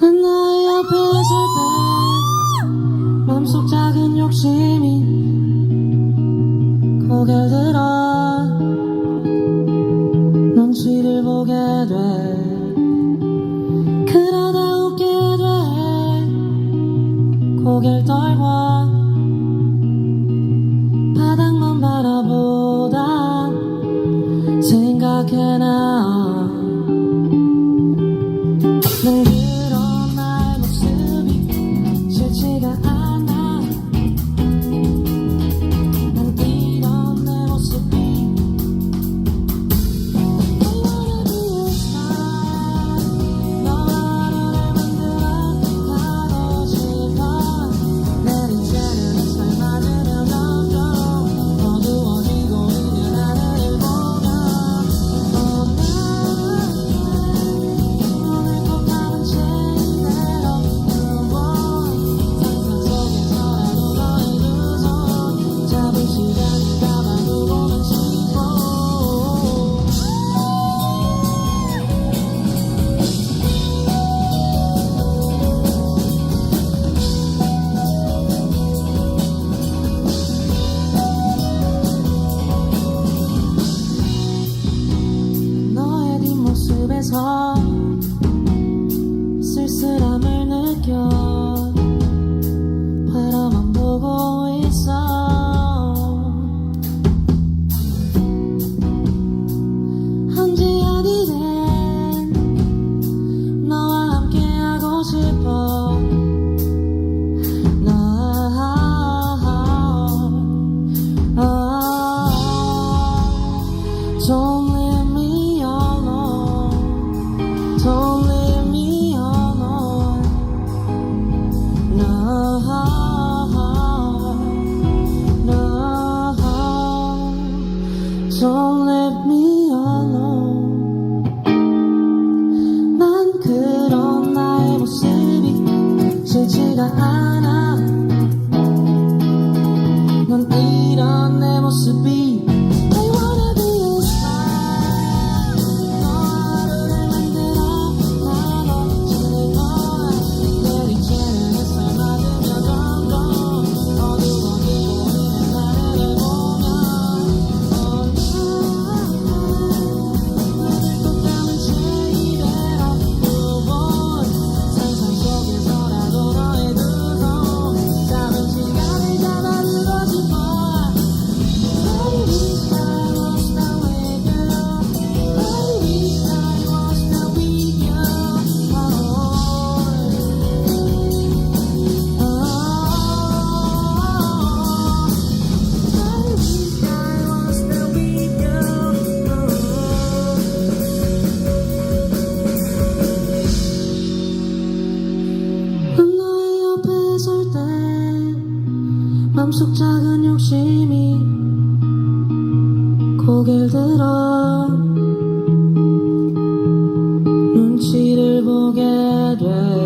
나 옆에 있을 때 맘속 작은 욕심이 고개 들어. 눈치를 보게 돼. 쓸쓸함을 느껴. 바라만 보고 있어. 한지 아니된 너와 함께하고 싶어. 하나, 넌 이런 내 모습이 맘속 작은 욕심이 고개를 들어 눈치를 보게 돼.